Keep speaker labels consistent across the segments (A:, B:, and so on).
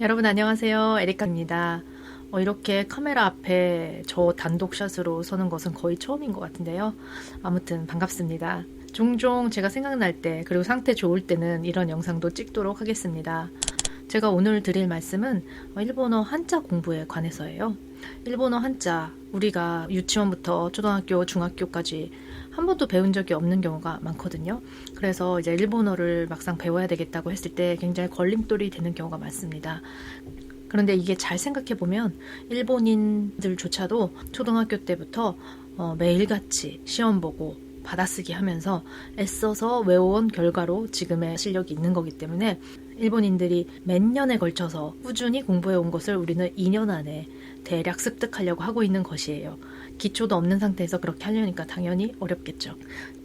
A: 여러분 안녕하세요. 에리카입니다. 어, 이렇게 카메라 앞에 저 단독샷으로 서는 것은 거의 처음인 것 같은데요. 아무튼 반갑습니다. 종종 제가 생각날 때 그리고 상태 좋을 때는 이런 영상도 찍도록 하겠습니다. 제가 오늘 드릴 말씀은 어, 일본어 한자 공부에 관해서예요. 일본어 한자 우리가 유치원부터 초등학교, 중학교까지 한 번도 배운 적이 없는 경우가 많거든요. 그래서 이제 일본어를 막상 배워야 되겠다고 했을 때 굉장히 걸림돌이 되는 경우가 많습니다. 그런데 이게 잘 생각해 보면 일본인들조차도 초등학교 때부터 어, 매일같이 시험 보고 받아쓰기 하면서 애써서 외워온 결과로 지금의 실력이 있는 거기 때문에 일본인들이 몇 년에 걸쳐서 꾸준히 공부해 온 것을 우리는 2년 안에 대략 습득하려고 하고 있는 것이에요. 기초도 없는 상태에서 그렇게 하려니까 당연히 어렵겠죠.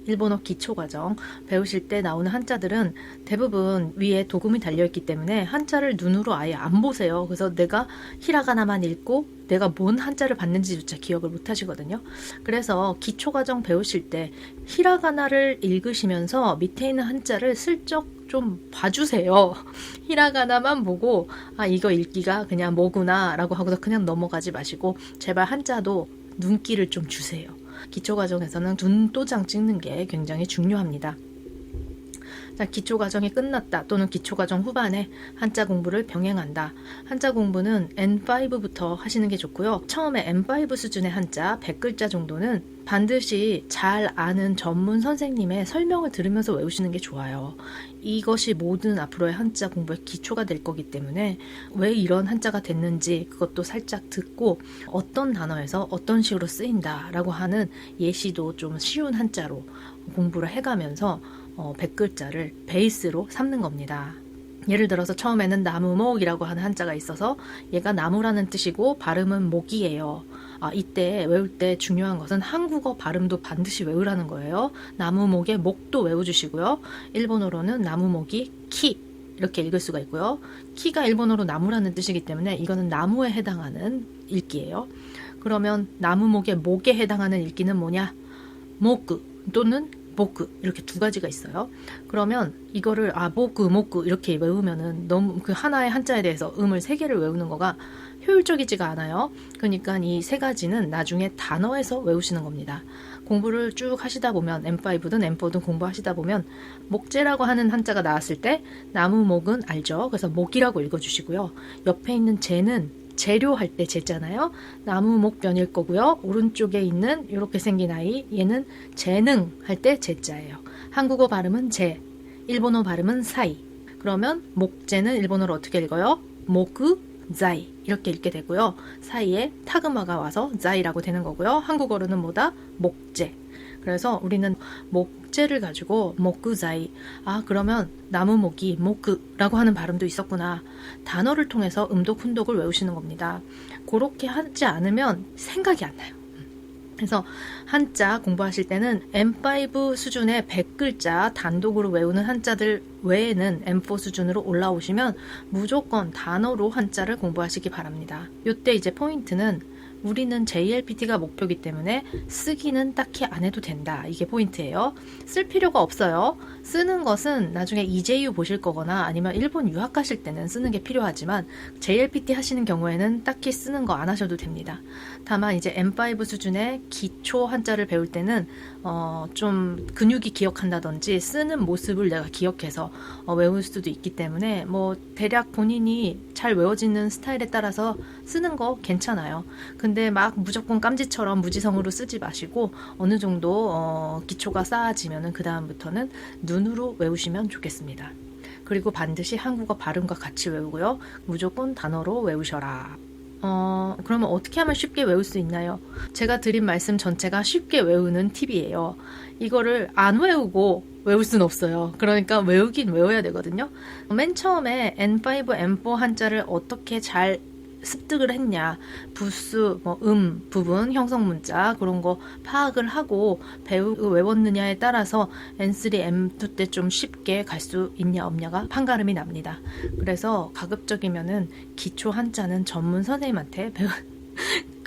A: 일본어 기초 과정 배우실 때 나오는 한자들은 대부분 위에 도금이 달려있기 때문에 한자를 눈으로 아예 안 보세요. 그래서 내가 히라가나만 읽고 내가 뭔 한자를 봤는지조차 기억을 못 하시거든요. 그래서 기초 과정 배우실 때 히라가나를 읽으시면서 밑에 있는 한자를 슬쩍 좀 봐주세요. 히라가나만 보고 아 이거 읽기가 그냥 뭐구나라고 하고서 그냥 넘어가지 마시고 제발 한자도 눈길을 좀 주세요. 기초 과정에서는 눈도장 찍는 게 굉장히 중요합니다. 자, 기초 과정이 끝났다 또는 기초 과정 후반에 한자 공부를 병행한다. 한자 공부는 N5부터 하시는 게 좋고요. 처음에 N5 수준의 한자 100글자 정도는 반드시 잘 아는 전문 선생님의 설명을 들으면서 외우시는 게 좋아요. 이것이 모든 앞으로의 한자 공부의 기초가 될 거기 때문에 왜 이런 한자가 됐는지 그것도 살짝 듣고 어떤 단어에서 어떤 식으로 쓰인다라고 하는 예시도 좀 쉬운 한자로 공부를 해가면서 어, 100글자를 베이스로 삼는 겁니다. 예를 들어서 처음에는 나무목이라고 하는 한자가 있어서 얘가 나무라는 뜻이고 발음은 목이에요. 아, 이때 외울 때 중요한 것은 한국어 발음도 반드시 외우라는 거예요. 나무목의 목도 외워주시고요. 일본어로는 나무목이 키 이렇게 읽을 수가 있고요. 키가 일본어로 나무라는 뜻이기 때문에 이거는 나무에 해당하는 읽기예요. 그러면 나무목의 목에 해당하는 읽기는 뭐냐? 모크 또는 보크 이렇게 두 가지가 있어요. 그러면 이거를 아 보크 모크 이렇게 외우면은 너무 그 하나의 한자에 대해서 음을 세 개를 외우는 거가 효율적이지가 않아요. 그러니까 이 세 가지는 나중에 단어에서 외우시는 겁니다. 공부를 쭉 하시다 보면 M5든 M4든 공부하시다 보면 목재라고 하는 한자가 나왔을 때 나무 목은 알죠. 그래서 목이라고 읽어주시고요. 옆에 있는 재는 재료할 때 재잖아요. 나무 목변일 거고요. 오른쪽에 있는 이렇게 생긴 아이 얘는 재능 할 때 재자예요. 한국어 발음은 재, 일본어 발음은 사이. 그러면 목재는 일본어로 어떻게 읽어요? 모그 자이 이렇게 읽게 되고요. 사이에 타그마가 와서 자이라고 되는 거고요. 한국어로는 뭐다? 목재. 그래서 우리는 목재를 가지고 목구자이 아 그러면 나무목이 목구라고 하는 발음도 있었구나. 단어를 통해서 음독 훈독을 외우시는 겁니다. 그렇게 하지 않으면 생각이 안 나요. 그래서 한자 공부하실 때는 M5 수준의 100글자 단독으로 외우는 한자들 외에는 M4 수준으로 올라오시면 무조건 단어로 한자를 공부하시기 바랍니다. 이때 이제 포인트는 우리는 JLPT가 목표이기 때문에 쓰기는 딱히 안 해도 된다. 이게 포인트예요. 쓸 필요가 없어요. 쓰는 것은 나중에 EJU 보실 거거나 아니면 일본 유학 가실 때는 쓰는 게 필요하지만 JLPT 하시는 경우에는 딱히 쓰는 거 안 하셔도 됩니다. 다만 이제 M5 수준의 기초 한자를 배울 때는 어, 좀 근육이 기억한다든지 쓰는 모습을 내가 기억해서 어, 외울 수도 있기 때문에 뭐 대략 본인이 잘 외워지는 스타일에 따라서 쓰는 거 괜찮아요. 근데 막 무조건 깜지처럼 무지성으로 쓰지 마시고 어느 정도 어, 기초가 쌓아지면은 그 다음부터는 눈으로 외우시면 좋겠습니다. 그리고 반드시 한국어 발음과 같이 외우고요. 무조건 단어로 외우셔라. 어, 그러면 어떻게 하면 쉽게 외울 수 있나요? 제가 드린 말씀 전체가 쉽게 외우는 팁이에요. 이거를 안 외우고 외울 수는 없어요. 그러니까 외우긴 외워야 되거든요. 맨 처음에 N5, M4 한자를 어떻게 잘 습득을 했냐, 부수, 뭐 음, 부분, 형성 문자 그런 거 파악을 하고 배우 외웠느냐에 따라서 N3, M2 때 좀 쉽게 갈 수 있냐 없냐가 판가름이 납니다. 그래서 가급적이면은 기초 한자는 전문 선생님한테 배우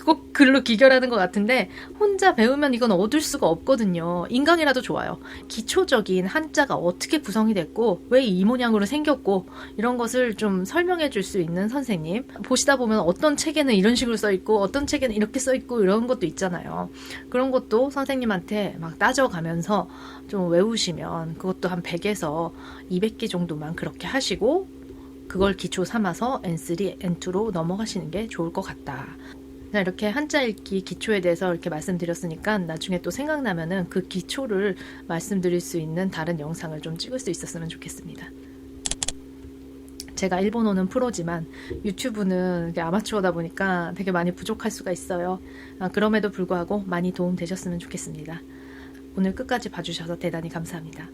A: 꼭 글로 기결하는 것 같은데 혼자 배우면 이건 얻을 수가 없거든요. 인강이라도 좋아요. 기초적인 한자가 어떻게 구성이 됐고 왜 이 모양으로 생겼고 이런 것을 좀 설명해 줄 수 있는 선생님 보시다 보면 어떤 책에는 이런 식으로 써 있고 어떤 책에는 이렇게 써 있고 이런 것도 있잖아요. 그런 것도 선생님한테 막 따져가면서 좀 외우시면 그것도 한 100에서 200개 정도만 그렇게 하시고 그걸 기초 삼아서 N3, N2로 넘어가시는 게 좋을 것 같다. 자, 이렇게 한자 읽기 기초에 대해서 이렇게 말씀드렸으니까 나중에 또 생각나면은 그 기초를 말씀드릴 수 있는 다른 영상을 좀 찍을 수 있었으면 좋겠습니다. 제가 일본어는 프로지만 유튜브는 아마추어다 보니까 되게 많이 부족할 수가 있어요. 아, 그럼에도 불구하고 많이 도움 되셨으면 좋겠습니다. 오늘 끝까지 봐주셔서 대단히 감사합니다.